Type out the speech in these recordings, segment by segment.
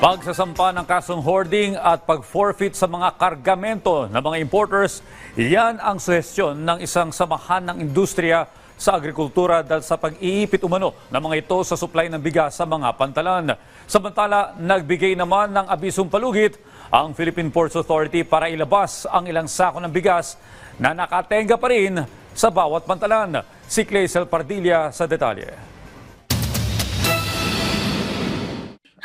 Pagsasampa ng kasong hoarding at pag-forfeit sa mga kargamento ng mga importers, yan ang suhestyon ng isang samahan ng industriya sa agrikultura dahil sa pag-iipit umano ng mga ito sa supply ng bigas sa mga pantalan. Samantala, nagbigay naman ng abisong palugit ang Philippine Ports Authority para ilabas ang ilang sako ng bigas na nakatenga pa rin sa bawat pantalan. Si Claysel Pardilla sa detalye.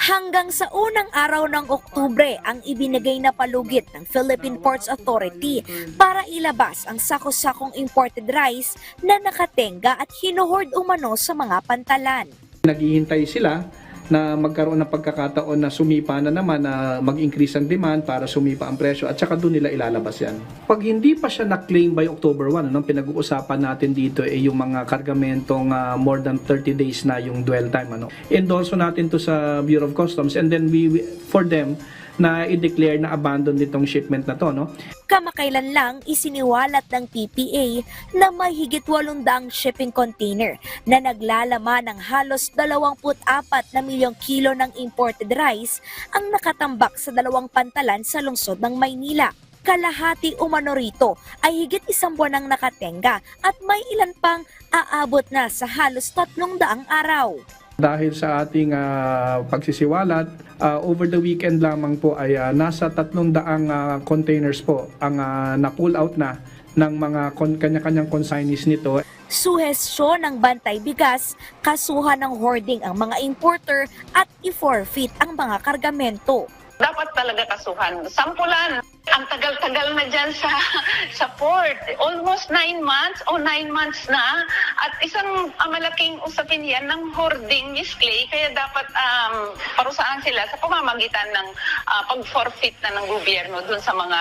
Hanggang sa unang araw ng Oktubre ang ibinigay na palugit ng Philippine Ports Authority para ilabas ang sako-sakong imported rice na nakatenga at hinuhord umano sa mga pantalan. Naghihintay sila na magkaroon ng pagkakataon na sumipa na naman na mag-increase ang demand para sumipa ang presyo at saka doon nila ilalabas yan. Pag hindi pa siya na-claim by October 1, anong pinag-uusapan natin dito ay yung mga kargamentong ah, more than 30 days na yung dwell time. Ano. Endorso natin to sa Bureau of Customs and then we, for them na i-declare na abandon nitong shipment na to. No? Kamakailan lang isiniwalat ng PPA na may higit 800 shipping container na naglalaman ng halos 24 na milyong kilo ng imported rice ang nakatambak sa dalawang pantalan sa lungsod ng Maynila. Kalahati umano rito ay higit isang buwan ang nakatenga at may ilan pang aabot na sa halos 300 araw. Dahil sa ating ah, pagsisiwalat, ah, over the weekend lamang po ay ah, nasa 300 ah, containers po ang ah, na-pull out na ng mga kon- kanya-kanyang consignees nito. Suhestyon ng bantay bigas, kasuhan ng hoarding ang mga importer at i-forfeit ang mga kargamento. dapat talaga kasuhan. Sampulan, ang tagal-tagal na dyan sa, sa port. Almost nine months o nine months na. At isang ah, malaking usapin yan ng hoarding, Miss Clay. Kaya dapat um, parusahan sila sa pamamagitan ng ah, pag-forfeit na ng gobyerno dun sa mga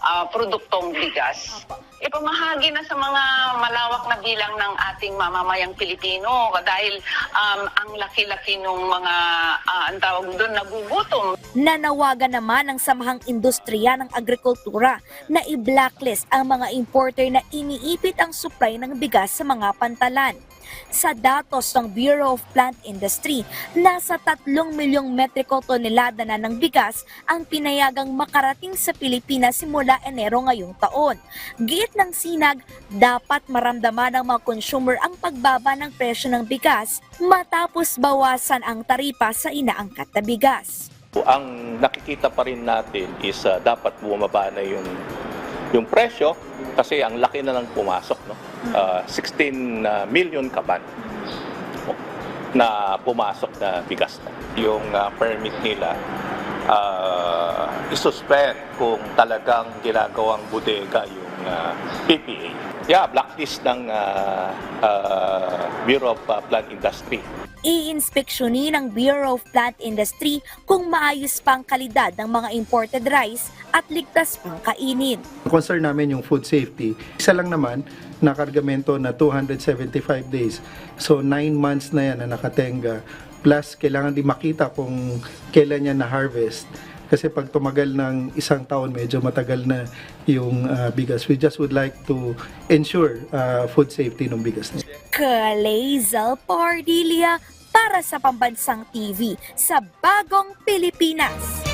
ah, produktong bigas. Ipamahagi na sa mga malawak na bilang ng ating mamamayang Pilipino dahil um, ang laki-laki ng mga, ah, ang tawag doon, nagugutom. Nanawagan naman ng samahang industriya ng agrikultura na i-blacklist ang mga importer na iniipit ang supply ng bigas sa mga pantalan. Sa datos ng Bureau of Plant Industry, nasa 3 milyong metriko tonelada na ng bigas ang pinayagang makarating sa Pilipinas simula Enero ngayong taon. Giit ng sinag, dapat maramdaman ng mga consumer ang pagbaba ng presyo ng bigas matapos bawasan ang taripa sa inaangkat na bigas. ang nakikita pa rin natin is uh, dapat bumaba na yung yung presyo kasi ang laki na lang pumasok no Uh, 16 uh, million kaban na pumasok na bigas na? Yung uh, permit nila uh, isuspend kung talagang ginagawang bodega yung uh, PPA yeah blacklist ng uh, uh, Bureau of uh, Plant Industry Iinspeksyonin ng Bureau of Plant Industry kung maayos pa ang kalidad ng mga imported rice at ligtas pang kainin. concern namin yung food safety. Isa lang naman na kargamento na 275 days. So 9 months na yan na nakatenga. Plus kailangan di makita kung kailan yan na-harvest. Kasi pag tumagal ng isang taon, medyo matagal na yung ah, bigas. We just would like to ensure ah, food safety ng bigas. na. Kalezal Pardilia para sa Pambansang TV sa Bagong Pilipinas.